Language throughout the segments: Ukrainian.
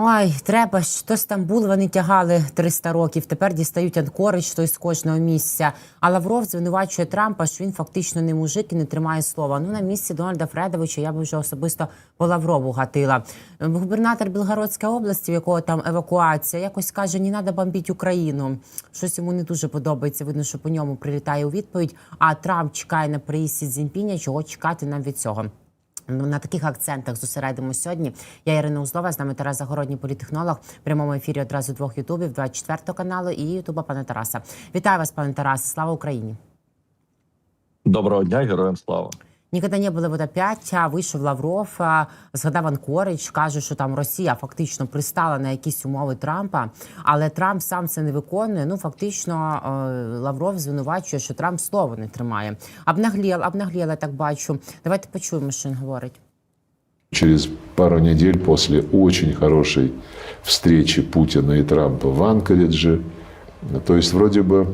Ой, треба ж то Стамбул вони тягали 300 років. Тепер дістають Анкорич, той з кожного місця. А Лавров звинувачує Трампа, що він фактично не мужик і не тримає слова. Ну на місці Дональда Фредовича я би вже особисто по Лаврову гатила. Губернатор Білгородської області, в якого там евакуація, якось каже: не треба бомбити Україну. Щось йому не дуже подобається. Видно, що по ньому прилітає у відповідь. А Трамп чекає на приїзд Сі Чого чекати нам від цього? Ну, на таких акцентах зосередимо сьогодні. Я Ірина Узлова, з нами Тарас Загородній політехнолог. В прямому ефірі одразу двох ютубів, 24 каналу і ютуба пана Тараса. Вітаю вас, пане Тарасе. Слава Україні! Доброго дня, героям слава. Ніколи не були вот опять, вийшов Лавров, згадав Анкорич, каже, що там Росія фактично пристала на якісь умови Трампа, але Трамп сам це не виконує. Ну фактично Лавров звинувачує, що Трамп слово не тримає. Обнагліл, обнагліл, я так бачу. Давайте почуємо, що він говорить. Через пару недель после очень хорошей встречи Путина и Трампа в Анкоридже, то есть вроде бы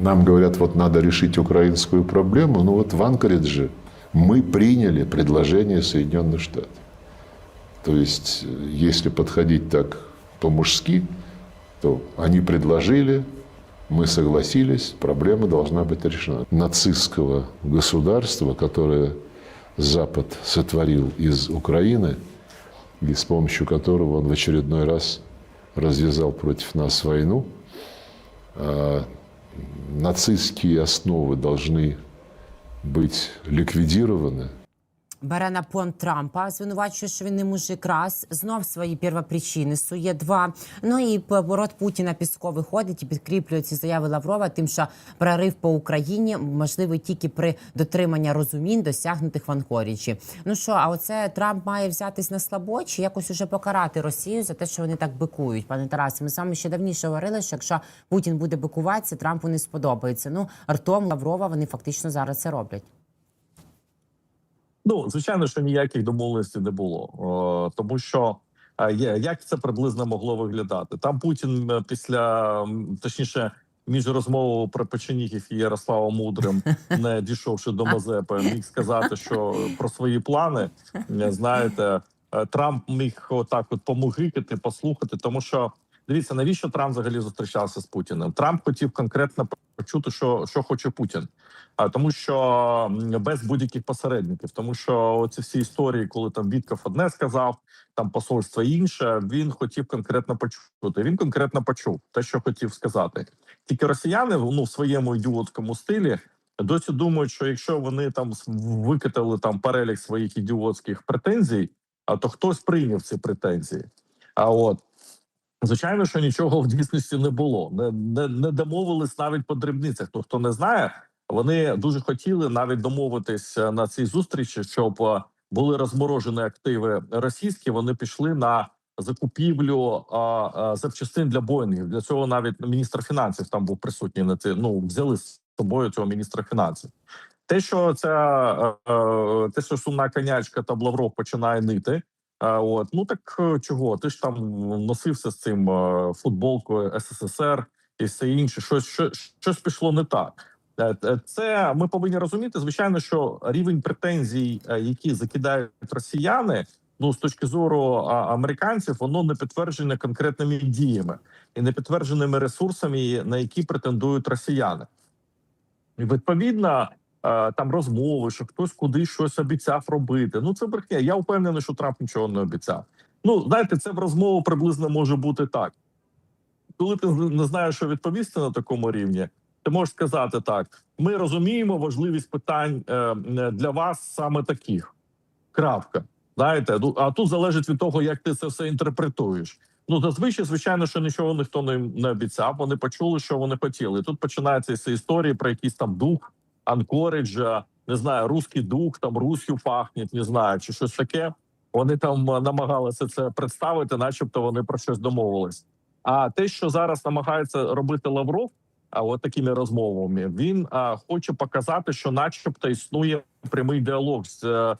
нам говорят, вот надо решить украинскую проблему, но вот в Анкоридже мы приняли предложение Соединенных Штатов. То есть, э, если подходить так по-мужски, то они предложили, мы согласились, проблема должна быть решена. Нацистского государства, которое Запад сотворил из Украины, и с помощью которого он в очередной раз развязал против нас войну, а, нацистские основы должны быть ликвидированы – Бере на понт Трампа, звинувачує, що він не мужик раз, знов свої первопричини сує два. Ну і поворот Путіна Піско виходить і підкріплює ці заяви Лаврова, тим, що прорив по Україні можливий тільки при дотриманні розумінь, досягнутих в Анкоріджі. Ну що, а оце Трамп має взятись на слабо чи якось уже покарати Росію за те, що вони так бикують, пане Тарасе. Ми вами ще давніше говорили, що якщо Путін буде бикуватися, Трампу не сподобається. Ну ртом Лаврова вони фактично зараз це роблять. Ну звичайно, що ніяких домовленостей не було, тому що е, як це приблизно могло виглядати? Там Путін е, після точніше. Між розмовою про Печенігів і Ярослава Мудрим, не дійшовши до Мазепи, міг сказати, що про свої плани е, знаєте, е, Трамп міг отак от помугикати, послухати, тому що дивіться, навіщо Трамп взагалі зустрічався з Путіним? Трамп хотів конкретно почути, що, що хоче Путін. А тому, що без будь-яких посередників, тому що ці всі історії, коли там Вітков одне сказав, там посольство інше, він хотів конкретно почути. Він конкретно почув те, що хотів сказати. Тільки росіяни ну в своєму ідіотському стилі досі думають, що якщо вони там викатали там перелік своїх ідіотських претензій, а то хтось прийняв ці претензії. А от звичайно, що нічого в дійсності не було. Не, не, не домовились навіть по дрібницях. Ну хто не знає, вони дуже хотіли навіть домовитись е, на цій зустрічі, щоб е, були розморожені активи російські. Вони пішли на закупівлю а, а, запчастин для Боїнгів. Для цього навіть міністр фінансів там був присутній на це. Ну взяли з собою цього міністра фінансів. Те, що ця е, е, те, що сумна конячка та Лавров починає нити. От ну так е, чого? Ти ж там носився з цим е, футболкою СССР і все інше. Щось щось, щось пішло не так. Е, Це ми повинні розуміти. Звичайно, що рівень претензій, які закидають росіяни, ну з точки зору американців, воно не підтверджене конкретними діями і не підтвердженими ресурсами, на які претендують росіяни. І відповідно. Е, Там розмови, що хтось кудись щось обіцяв робити. Ну це брехня. Я впевнений, що Трамп нічого не обіцяв. Ну знаєте, це в розмову приблизно може бути так. Коли ти не знаєш, що відповісти на такому рівні, ти можеш сказати так: ми розуміємо важливість питань е, для вас саме таких. Крапка. Знаєте, ну а тут залежить від того, як ти це все інтерпретуєш. Ну зазвичай, звичайно, що нічого ніхто не, обіцяв. Вони почули, що вони хотіли. Тут починаються ці історії про якийсь там дух Анкориджа, не знаю, руський дух, там Русью пахнет, не знаю, чи щось таке. Вони там е, намагалися це представити, начебто вони про щось домовились. А те, що зараз намагається робити Лавров, а от такими розмовами, він а, хоче показати, що, начебто, існує прямий діалог з. е,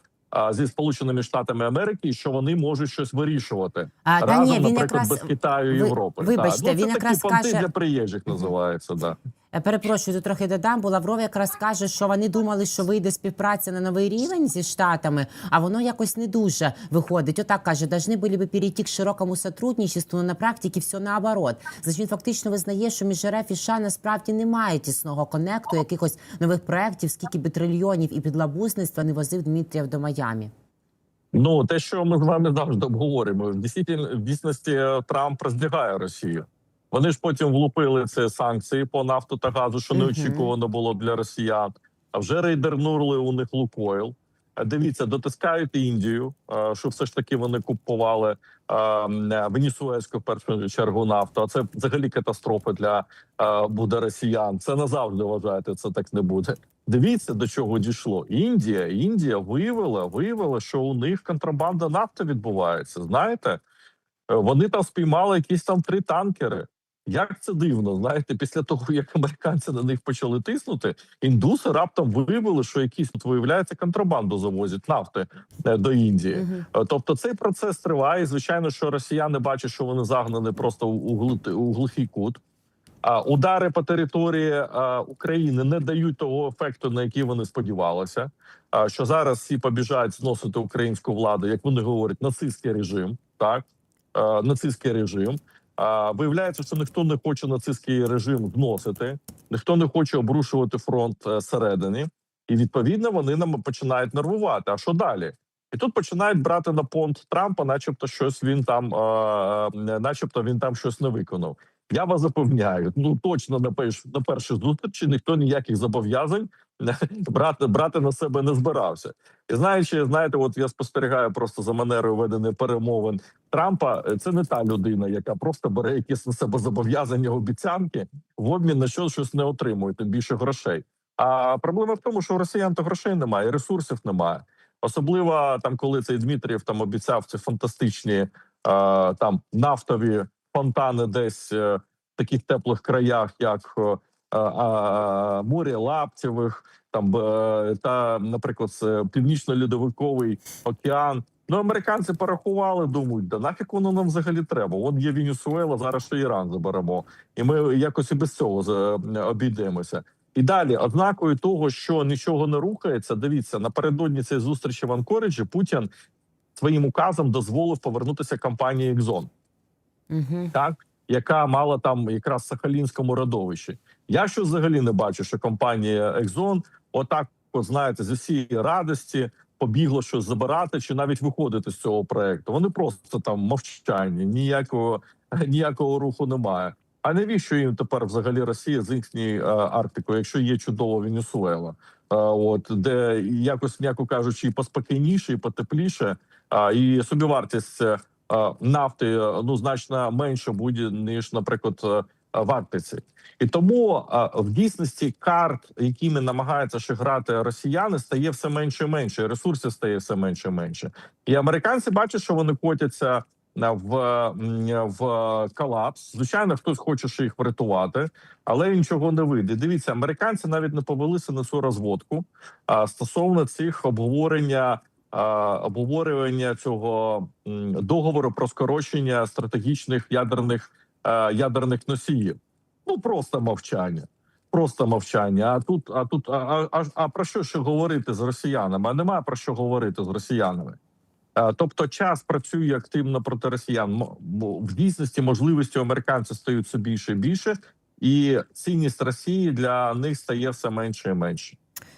Зі сполученими штатами Америки, що вони можуть щось вирішувати А, та разом, ні, він наприклад, якраз без Китаю і ви- Європи. вибачте, да. ну, він це якраз такі понти каже- для приїжджих називається. Да. Е, Перепрошую, трохи додам, бо Лавров якраз каже, що вони думали, що вийде співпраця на новий рівень зі штатами, а воно якось не дуже виходить. Отак каже, должны були би перейти к широкому сотрудничеству, но на практиці все наоборот. Значить, він фактично визнає, що між РФ і США насправді немає тісного конекту, якихось нових проєктів, скільки би трильйонів і підлабузництва не возив Дмитрієв до Майамі. Ну те, що ми з вами завжди обговорюємо, в дійсності е, Трамп роздягає Росію. Вони ж потім влупили це санкції по нафту та газу, що неочікувано було для росіян. А вже рейдернули у них Лукойл. Е, Дивіться, дотискають Індію, е, що все ж таки вони купували е, венесуельську в першу чергу нафту. А це взагалі катастрофа для буде росіян. Це назавжди вважаєте, це так не буде. Дивіться до чого дійшло. Індія, Індія виявила, виявила, що у них контрабанда нафти відбувається. Знаєте, вони там спіймали якісь там три танкери. Як це дивно, знаєте, після того як американці на них почали тиснути, індуси раптом виявили, що якісь тут виявляється контрабанду завозять нафти е, до Індії. Мгм. Е, Тобто цей процес триває. І, Звичайно, що росіяни бачать, що вони загнані просто у, у, у глухий кут. А удари по території а, України не дають того ефекту, на який вони сподівалися. А, що зараз всі побіжають зносити українську владу, як вони говорять, нацистський режим, так а, нацистський режим. А, виявляється, що ніхто не хоче нацистський режим вносити, ніхто не хоче обрушувати фронт е, зсередини, і відповідно вони нам починають нервувати. А що далі? І тут починають брати на понт Трампа, начебто, щось він там, е, е, начебто, він там щось не виконав. Я вас запевняю, ну точно на на першій зустрічі ніхто ніяких зобов'язань брати брати на себе не збирався. І знаючи, знаєте, от я спостерігаю просто за манерою ведення перемовин Трампа. Це не та людина, яка просто бере якісь на себе зобов'язання обіцянки в обмін на що щось не отримує, тим більше грошей. А проблема в тому, що у росіян то грошей немає, ресурсів немає. Особливо там, коли цей Дмитрієв там обіцяв ці фантастичні е, там нафтові фонтани десь е, в таких теплих краях, як е, е, Лаптєвих, там е, та, наприклад, північно-льодовиковий океан. Ну, американці порахували, думають, да нафіг воно нам взагалі треба. От є Венесуела, зараз ще Іран заберемо, і ми якось і без цього обійдемося. І далі, ознакою того, що нічого не рухається, дивіться напередодні цієї зустрічі в Анкориджі Путін своїм указом дозволив повернутися компанії Exxon, Так яка мала там якраз Сахалінському родовищі. Я що взагалі не бачу, що компанія Exxon отак, от, знаєте, з усієї радості побігла щось забирати чи навіть виходити з цього проекту. Вони просто там мовчання, ніякого ніякого руху немає. А навіщо їм тепер взагалі Росія з їхньою е, Арктикою, якщо є чудова Венесуела? Е, от де якось м'яко кажучи, і поспокійніше, і потепліше, і собівартість е, нафти е, ну значно менше буде ніж, наприклад, е, в Арктиці. І тому е, в дійсності карт, якими намагаються ще грати росіяни, стає все менше і менше. Ресурсів стає все менше і менше. І американці бачать, що вони котяться е, в, в колапс. Звичайно, хтось хоче ще їх врятувати, але нічого не вийде. Дивіться, американці навіть не повелися на цю розводку а, стосовно цих обговорення. А, Обговорювання цього договору про скорочення стратегічних ядерних е, ядерних носіїв. Ну просто мовчання. Просто мовчання. А тут, а тут, а, а, а, про що ще говорити з росіянами? А немає про що говорити з росіянами. Е, Тобто, час працює активно проти росіян. В дійсності можливості американців стають все більше і більше, і цінність Росії для них стає все менше і менше.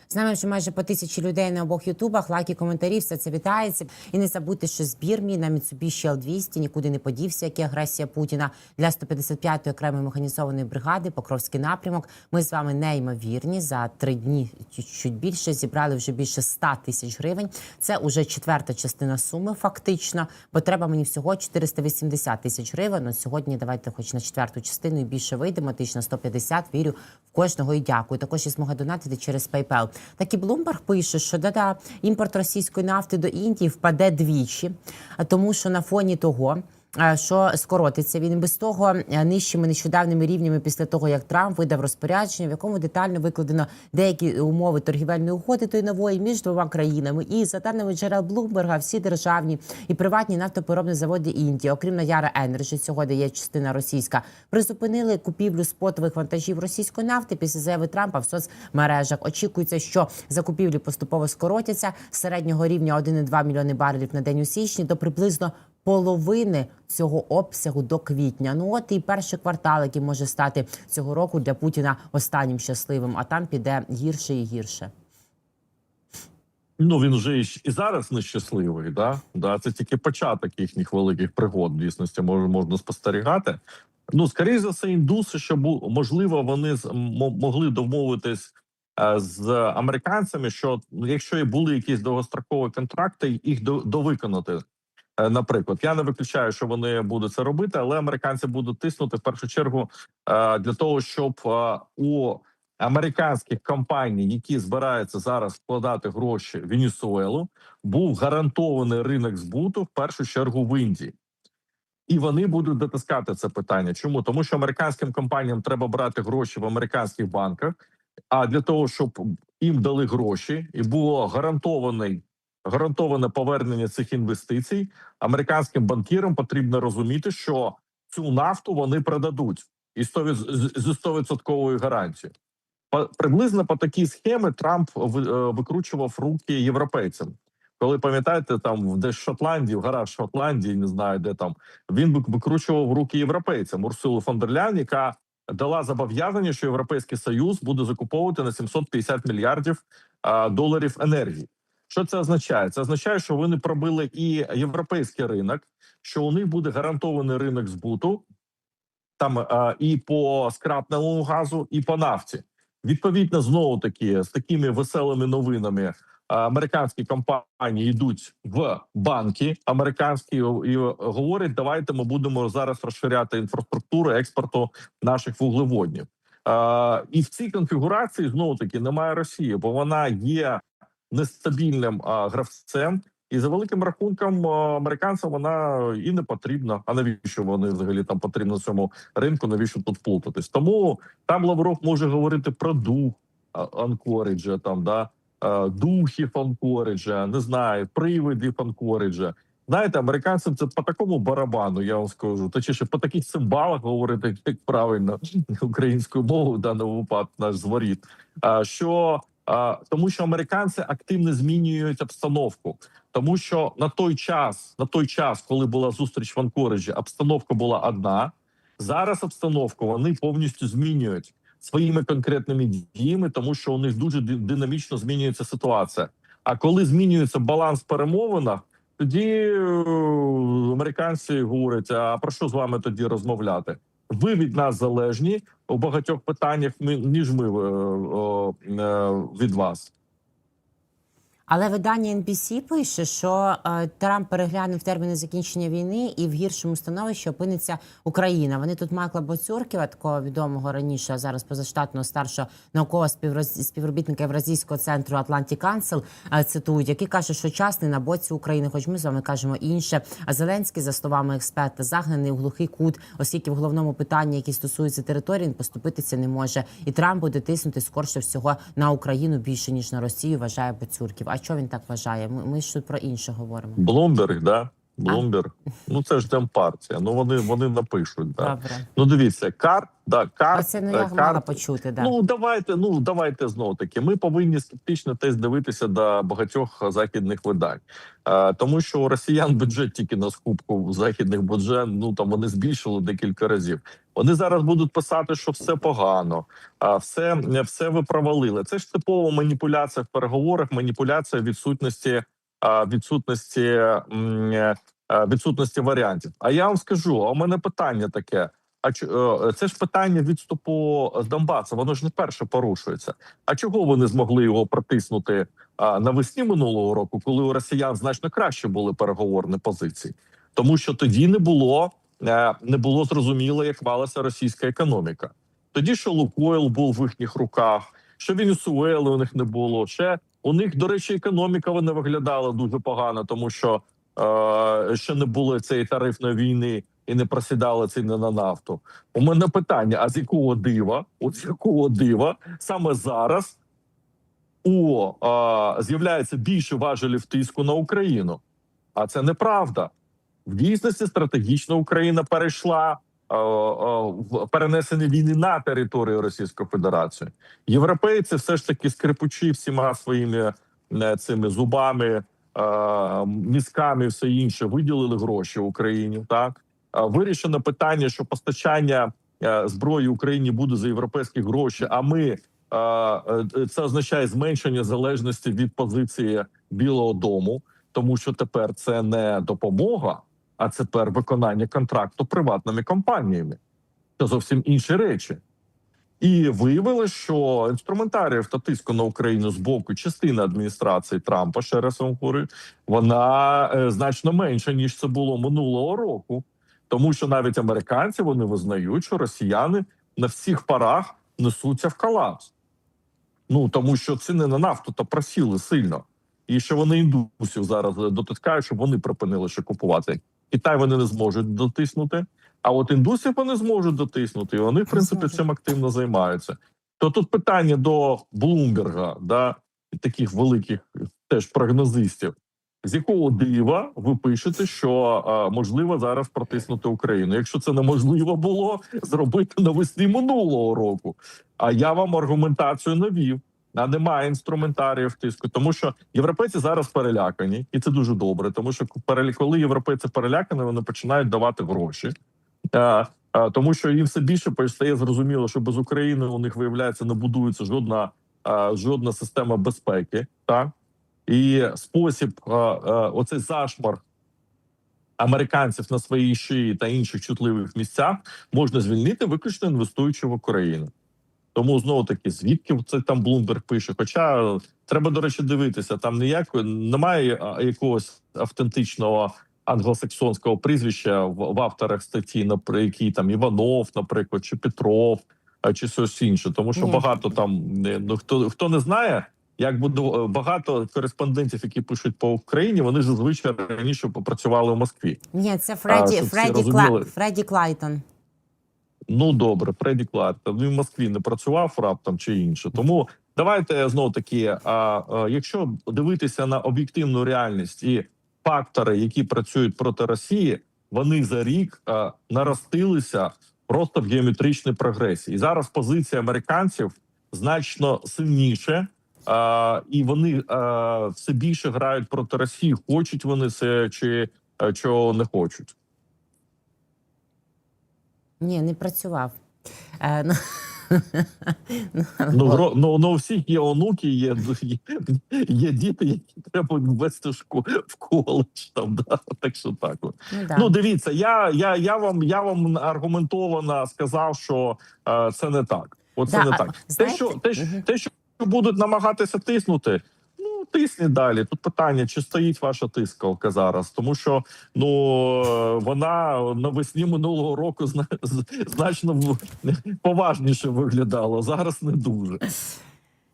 Знаємо, що майже по тисячі людей на обох ютубах, лайки, коментарі, все це вітається. І не забудьте, що збір мій на Mitsubishi L200 нікуди не подівся, як і агресія Путіна для 155-ї окремої механізованої бригади, Покровський напрямок. Ми з вами неймовірні. За три дні чуть більше зібрали вже більше 100 тисяч гривень. Це уже четверта частина суми, фактично, бо треба мені всього 480 тисяч гривень. Ну, сьогодні давайте, хоч на четверту частину і більше вийдемо. Тисяч на 150, Вірю в кожного і дякую. Також є змога донатити через PayPal. Так і Блумберг пише, що да-да, імпорт російської нафти до Індії впаде двічі, тому що на фоні того. Що скоротиться він без того е, нижчими нещодавними рівнями після того, як Трамп видав розпорядження, в якому детально викладено деякі умови торгівельної угоди тої нової між двома країнами. І за даними джерел Блумберга, всі державні і приватні нафтопереробні заводи Індії, окрім Наяра Енерджі, цього де є частина російська, призупинили купівлю спотових вантажів російської нафти після заяви Трампа в соцмережах. Очікується, що закупівлі поступово скоротяться середнього рівня 1,2 мільйони барелів на день у січні до приблизно половини цього обсягу до квітня. Ну от і перший квартал, який може стати цього року для Путіна останнім щасливим, а там піде гірше і гірше. Ну він вже і, зараз нещасливий. Да? Да, це тільки початок їхніх великих пригод. Дійсності може можна спостерігати. Ну, скоріше за все, індуси, що бу- можливо, вони могли домовитись е, з американцями, що якщо і були якісь довгострокові контракти, їх до, довиконати. Е, Наприклад, я не виключаю, що вони будуть це робити, але американці будуть тиснути в першу чергу е, для того, щоб е, у американських компаній, які збираються зараз вкладати гроші в Венесуелу, був гарантований ринок збуту в першу чергу в Індії. І вони будуть дотискати це питання. Чому тому, що американським компаніям треба брати гроші в американських банках. А для того, щоб їм дали гроші, і було гарантований гарантоване повернення цих інвестицій, американським банкірам потрібно розуміти, що цю нафту вони продадуть і 100%, зі 100% гарантією. Приблизно по такій схемі Трамп е, викручував руки європейцям. Коли пам'ятаєте, там десь в Шотландії, в горах Шотландії, не знаю де там, він вик- викручував руки європейцям Урсулу фон дер яка дала зобов'язання, що Європейський Союз буде закуповувати на 750 мільярдів доларів енергії. Що це означає? Це означає, що вони пробили і європейський ринок, що у них буде гарантований ринок збуту там а, і по скрапному газу, і по нафті. Відповідно, знову таки з такими веселими новинами американські компанії йдуть в банки американські і говорять: давайте ми будемо зараз розширяти інфраструктуру експорту наших вуглеводнів. І в цій конфігурації знову таки немає Росії, бо вона є нестабільним гравцем. І за великим рахунком американцям вона і не потрібна. А навіщо вони взагалі там потрібно на цьому ринку? Навіщо тут плутатись? Тому там Лавров може говорити про дух Анкориджа, там да духів Анкориджа, не знаю, привидів Анкориджа. Знаєте, американцям це по такому барабану, я вам скажу. Точніше, по таких цимбалах говорити як правильно українською мовою в даному випадку наш зворіт. Що тому, що американці активно змінюють обстановку, тому що на той час, на той час, коли була зустріч в Анкориджі, обстановка була одна. Зараз обстановку вони повністю змінюють своїми конкретними діями, тому що у них дуже динамічно змінюється ситуація. А коли змінюється баланс в перемовинах, тоді е, американці говорять: а про що з вами тоді розмовляти? Ви від нас залежні у багатьох питаннях, ніж ми е, е, від вас. Але видання NBC пише, що е, Трамп переглянув терміни закінчення війни і в гіршому становищі опиниться Україна. Вони тут Майкла Боцюрківа, такого відомого раніше, а зараз позаштатного старшого наукового співроз- співробітника Євразійського центру Atlantic Council, е, цитують, який каже, що час не на боці України, хоч ми з вами кажемо інше. А Зеленський, за словами експерта, загнаний у глухий кут, оскільки в головному питанні, які стосуються території, він поступитися не може. І Трамп буде тиснути скорше всього на Україну більше ніж на Росію. Вважає Боцюрків. А що він так вважає? Ми, ми ж тут про інше говоримо. Блумберг, да? Блумберг. Ну це ж демпартія. Ну вони вони напишуть. Да. Добре, Ну дивіться, карт, да, карт. оце ну е, я карт. мала почути. Да. Ну давайте, ну давайте знову таки. Ми повинні скептично теж дивитися до багатьох західних видань, е, тому що у росіян бюджет тільки на скупку західних бюджет. Ну там вони збільшили декілька разів. Вони зараз будуть писати, що все погано, а все, все ви провалили. Це ж типова маніпуляція в переговорах, маніпуляція відсутності а, відсутності м, е, е, відсутності варіантів. А я вам скажу: а у мене питання таке. А е, це ж питання відступу з Донбасу, воно ж не перше порушується. А чого вони змогли його протиснути навесні минулого року, коли у росіян значно краще були переговорні позиції? Тому що тоді не було е, не було зрозуміло, як валася російська економіка. Тоді що Лукойл був в їхніх руках, що Венесуели у них не було. Ще у них, до речі, економіка вона виглядала дуже погано, тому що е, ще не було цієї тарифної війни і не просідали ціни на нафту. У мене питання: а з якого дива? От з якого дива саме зараз у е, з'являється більше важелів тиску на Україну? А це неправда. В дійсності стратегічна Україна перейшла перенесення війни на територію Російської Федерації. Європейці все ж таки скрипучи всіма своїми е, цими зубами, е, мізками, все інше, виділили гроші Україні. Так вирішено питання, що постачання е, зброї Україні буде за європейські гроші. А ми це означає зменшення залежності від позиції Білого Дому, тому що тепер це не допомога, а тепер виконання контракту приватними компаніями. Це зовсім інші речі. І виявилось, що інструментаріїв та тиску на Україну з боку частини адміністрації Трампа, ще раз вам говорю, вона е, значно менша ніж це було минулого року, тому що навіть американці вони визнають, що росіяни на всіх парах несуться в колапс. Ну тому що ціни на нафту та просіли сильно, і що вони індусів зараз дотискають, щоб вони припинили ще купувати. Китай вони не зможуть дотиснути. А от індусів вони зможуть дотиснути, і вони, в принципі, цим активно займаються. То тут питання до Блумберга, да, таких великих теж прогнозистів. З якого дива ви пишете, що а, можливо зараз протиснути Україну? Якщо це неможливо було зробити навесні минулого року. А я вам аргументацію навів. А немає інструментаріїв тиску, тому що європейці зараз перелякані, і це дуже добре. Тому що коли європейці перелякані, вони починають давати гроші. Е, е, тому що їм все більше стає зрозуміло, що без України у них виявляється не будується жодна е, жодна система безпеки. Так і спосіб, оцей зашмар американців на своїй шиї та інших чутливих місцях можна звільнити, виключно інвестуючи в Україну. Тому знову таки, звідки це там Блумберг пише? Хоча треба, до речі, дивитися, там ніякої немає якогось автентичного англосаксонського прізвища в, в авторах статті, напри- який там Іванов, наприклад, чи Петров, а, чи щось інше. Тому що багато там ну хто хто не знає. Як буде е, багато кореспондентів, які пишуть по Україні, вони зазвичай раніше попрацювали в Москві. Ні, це Фредді, всі Фредді. Кла... Фредді Клайтон. Ну добре, Фредді Клартон. Він в Москві не працював раптом чи інше. Тому давайте знову таки. А, а якщо дивитися на об'єктивну реальність і фактори, які працюють проти Росії, вони за рік а, наростилися просто в геометричній прогресії. І зараз позиція американців значно сильніше. А, і вони а, все більше грають проти Росії. Хочуть вони це чи чого не хочуть. Ні, не працював. Е, ну, Ну, гро- ну, ну у всіх є онуки, є, є, є діти, які треба ввести в в коледж. Там, да? Так що так. От. ну, да. Ну, дивіться, я, я, я, вам, я вам аргументовано сказав, що е, це не так. Оце Да, не а, так. Те, знаєте, що, те, що, мгм. те, що будуть намагатися тиснути. Ну, тисніть далі. Тут питання, чи стоїть ваша тискалка зараз, тому що ну вона навесні минулого року значно поважніше виглядала. Зараз не дуже.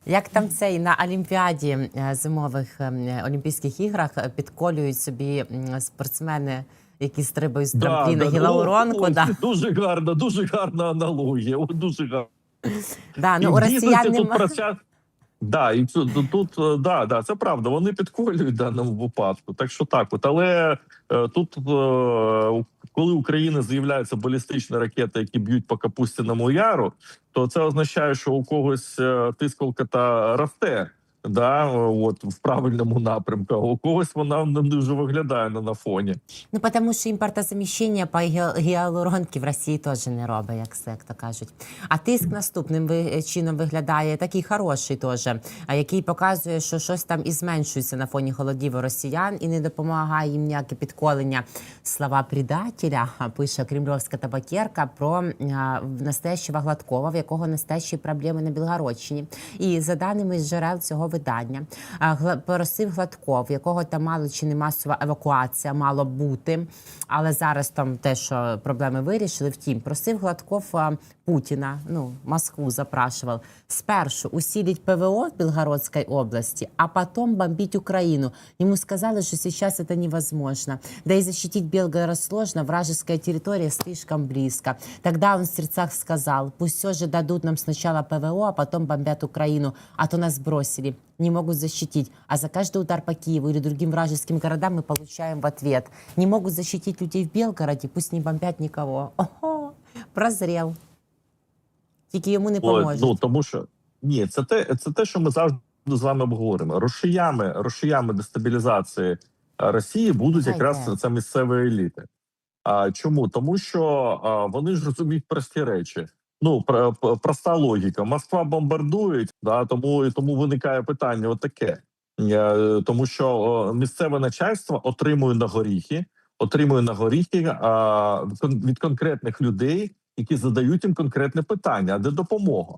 Як там цей на Олімпіаді е, зимових е, Олімпійських іграх е, підколюють собі спортсмени, які стрибають з трампліна да, гілауронку. Да. Дуже гарна, дуже гарна аналогія. Дуже гарна. Да, ну, у росіян тут. Да, і тут, тут, е, да, да, це правда. Вони підколюють в даному випадку. Так що так, от але е, тут, е, коли Україна з'являються балістичні ракети, які б'ють по Капустіному яру, то це означає, що у когось тискалка та росте. Да, от в правильному напрямку, у когось вона не дуже виглядає на, фоні. Ну, тому що імпортозаміщення по гіалуронки в Росії теж не робить, як все, як то кажуть. А тиск наступним ви- чином виглядає такий хороший теж, який показує, що щось там і зменшується на фоні холодів росіян і не допомагає їм ніяке підколення слова предателя, пише кремльовська табакерка про а, настоящего Гладкова, в якого настоящі проблеми на Білгородщині. І за даними з джерел цього видання. Просив Гладков, якого там мало чи не масова евакуація мало бути, але зараз там те, що проблеми вирішили. Втім, просив Гладков Путіна, ну Москву запрашивав, спершу усилить ПВО в Белгородской области, а потом бомбить Украину. Ему сказали, что сейчас это невозможно. Да и защитить Белгород сложно, вражеская территория слишком близко. Тогда он в сердцах сказал, пусть все же дадут нам сначала ПВО, а потом бомбят Украину, а то нас бросили, не могут защитить. А за каждый удар по Киеву или другим вражеским городам мы получаем в ответ. Не могут защитить людей в Белгороде, пусть не бомбят никого. Ого, прозрел. Тільки йому не поможуть. Ну тому що ні, це те, це те, що ми завжди з вами обговоримо. Рушіями, рушіями дестабілізації е, Росії будуть Хай якраз йде. це місцеві еліти. А чому? Тому що а, вони ж розуміють прості речі. Ну пр- пр- проста логіка. Москва бомбардують, да тому і тому виникає питання. Отаке, Е, тому що о, місцеве начальство отримує на горіхи, отримує на горіхи а, від конкретних людей, які задають їм конкретне питання: а де допомога?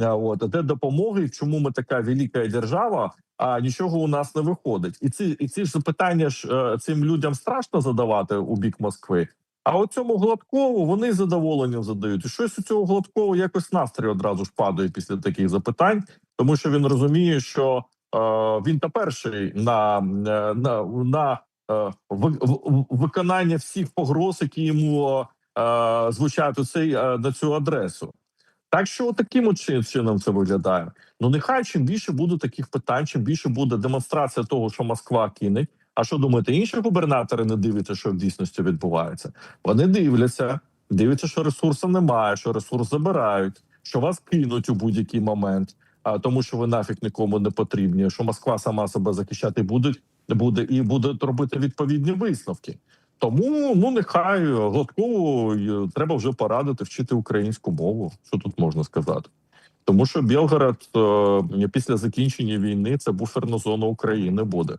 Е, От а де допомоги, чому ми така велика держава, а нічого у нас не виходить, і ці і ці ж запитання ж е, цим людям страшно задавати у бік Москви. А от цьому гладкову вони задоволенням задають. І щось у цього гладкового якось настрій одразу ж падає після таких запитань, тому що він розуміє, що е, він та перший на, е, на, на е, ви- в- виконання всіх погроз, які йому е, звучать у цей е, на цю адресу. Так що таким чином це виглядає. Ну нехай чим більше буде таких питань, чим більше буде демонстрація того, що Москва кине. А що думаєте, інші губернатори не дивляться, що в дійсності відбувається? Вони дивляться, дивляться, що ресурсу немає, що ресурс забирають, що вас кинуть у будь-який момент, а тому, що ви нафіг нікому не потрібні. Що Москва сама себе захищати буде, буде і буде робити відповідні висновки. Тому ну нехай Гладкову е, треба вже порадити вчити українську мову. Що тут можна сказати? Тому що Білгород е, після закінчення війни це буферна зона України буде.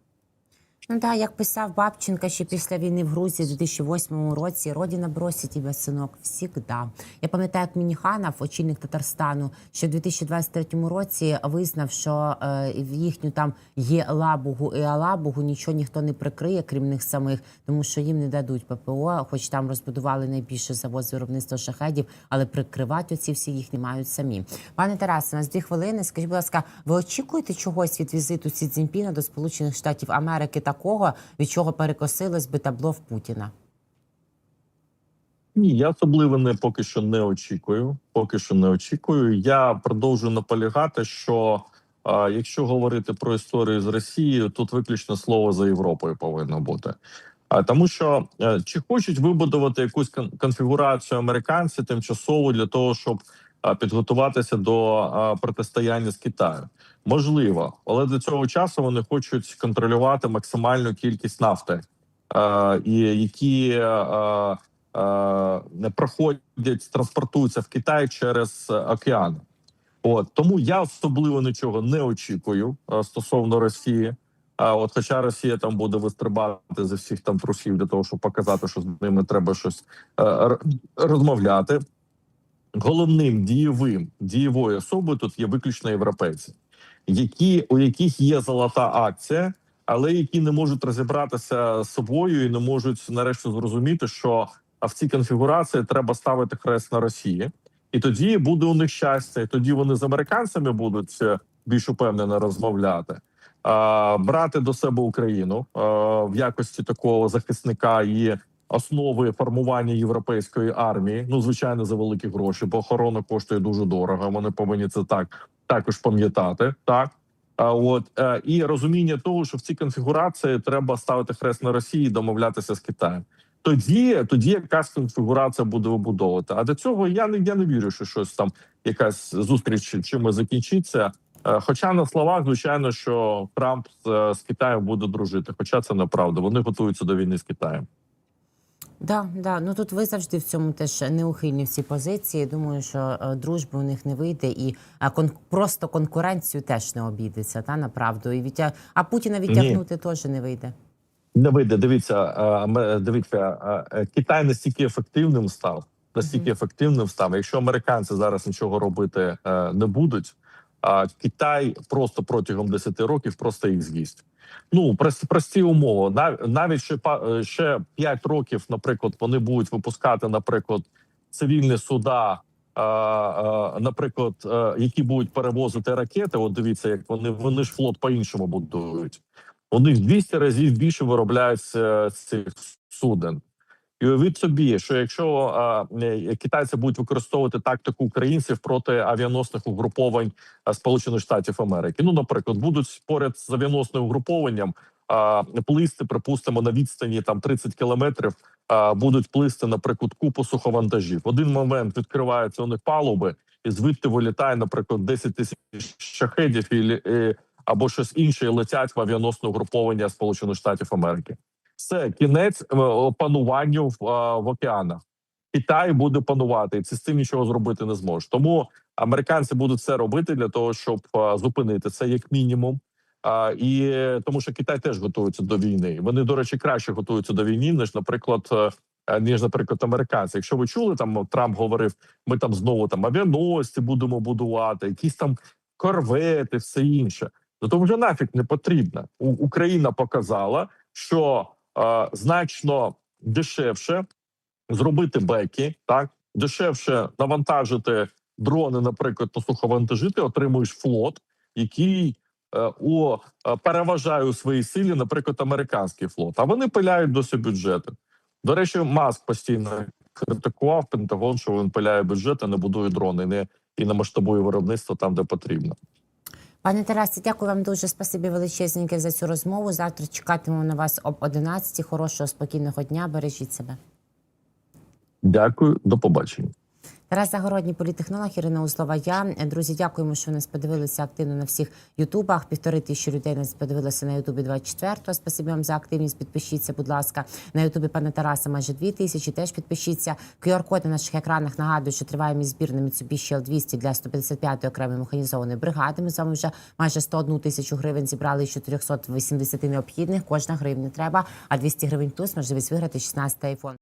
Ну да, як писав Бабченка ще після війни в Грузії у 2008 році, родина бросить тебе, синок, всігда. Я пам'ятаю, як Мініханов, очільник Татарстану, ще в 2023 році визнав, що е, в їхню там є лабугу і алабугу нічого ніхто не прикриє, крім них самих, тому що їм не дадуть ППО, хоч там розбудували найбільше завод з виробництва шахедів, але прикривати оці всі їх не мають самі. Пане Тарасе, у нас дві хвилини. Скажіть, будь ласка, ви очікуєте чогось від візиту Сі Цзіньпіна до Сполучених Штатів Америки такого, від чого перекосилось би табло в Путіна? Ні, я особливо не поки що не очікую. Поки що не очікую. Я продовжую наполягати, що а, якщо говорити про історію з Росією, тут виключно слово за Європою повинно бути. А тому, що е, чи хочуть вибудувати якусь кон- конфігурацію американці тимчасово для того, щоб а, підготуватися до протистояння з Китаєм, можливо, але до цього часу вони хочуть контролювати максимальну кількість нафти, і які е, е, е, проходять, транспортуються в Китай через океан. От тому я особливо нічого не очікую стосовно Росії. А от, хоча Росія там буде вистрибати зі всіх там трусів для того, щоб показати, що з ними треба щось е, розмовляти. Головним дієвим дієвою особою тут є виключно європейці, які у яких є золота акція, але які не можуть розібратися з собою і не можуть нарешті зрозуміти, що а в цій конфігурації треба ставити хрест на Росії, і тоді буде у них щастя. І тоді вони з американцями будуть е, більш упевнено розмовляти. Брати до себе Україну в якості такого захисника і основи формування європейської армії. Ну звичайно, за великі гроші, бо охорона коштує дуже дорого. Вони повинні це так також пам'ятати. Так а от е, і розуміння того, що в цій конфігурації треба ставити хрест на Росії, і домовлятися з Китаєм. Тоді тоді якась конфігурація буде вибудовувати. А до цього я не я не вірю, що щось там якась зустріч чимось закінчиться. Е, Хоча на словах, звичайно, що Трамп з, з Китаєм буде дружити. Хоча це неправда. Вони готуються до війни з Китаєм. Да, да. Ну тут ви завжди в цьому теж неухильні в цій позиції. Думаю, що е, дружби у них не вийде, і е, кон- просто конкуренцію теж не обійдеться, та направду. І відтя... А Путіна відтягнути теж не вийде. Не вийде. Дивіться, дивіться, Китай настільки ефективним став, настільки ефективним став. Якщо американці зараз нічого робити е, не будуть, а Китай просто протягом 10 років просто їх з'їсть. Ну прості, умови. Нав- навіть ще е, ще 5 років, наприклад, вони будуть випускати, наприклад, цивільні суда. е, е, Наприклад, які будуть перевозити ракети, от дивіться, як вони вони ж флот по-іншому будують. У них 200 разів більше виробляється цих суден. І уявіть собі, що якщо китайці будуть використовувати тактику українців проти авіаносних угруповань Сполучених Штатів Америки, ну наприклад, будуть поряд з авіаносним угрупованням плисти, припустимо, на відстані там 30 кілометрів, а, будуть плисти, наприклад, купу суховантажів. В один момент відкриваються у них палуби, і звідти вилітає, наприклад, 10 тисяч шахедів і, або щось інше, і летять в авіаносне угруповання Сполучених Штатів Америки. Все кінець е, пануванню в, в океанах. Китай буде панувати, і це з цим нічого зробити не зможе. Тому американці будуть все робити для того, щоб зупинити це як мінімум. А, і е, тому, що Китай теж готується до війни. Вони, до речі, краще готуються до війни, ніж, наприклад, е, е, ніж, наприклад, американці. Якщо ви чули, там Трамп говорив, ми там знову там авіаносці будемо будувати, якісь там корвети, все інше. Ну то вже нафіг не потрібно. Україна показала, що е, значно дешевше зробити беки, так дешевше навантажити дрони, наприклад, на суховантажити, отримуєш флот, який е, у е, переважає у своїй силі, наприклад, американський флот. А вони пиляють досі бюджети. До речі, маск постійно критикував Пентагон, що він пиляє бюджети, не будує дрони, не і не масштабує виробництво там, де потрібно. Пане Тарасі, дякую вам дуже. Спасибі величезненьке за цю розмову. Завтра чекатиму на вас об 11. Хорошого, спокійного дня. Бережіть себе. Дякую, до побачення. Тарас Загородній політтехнолог Ірина Узлова. Я друзі, дякуємо, що нас подивилися активно на всіх ютубах. Півтори тисячі людей нас подивилися на Ютубі 24-го. Спасибі вам за активність. Підпишіться, будь ласка. На Ютубі пана Тараса майже дві тисячі. Теж підпишіться. QR-код на наших екранах нагадую, що триває мій збір на Mitsubishi L200 для 155-ї окремої механізованої бригади. Ми з вами вже майже 101 тисячу гривень зібрали з 480 необхідних. Кожна гривня треба, а 200 гривень плюс можливість виграти 16 айфон.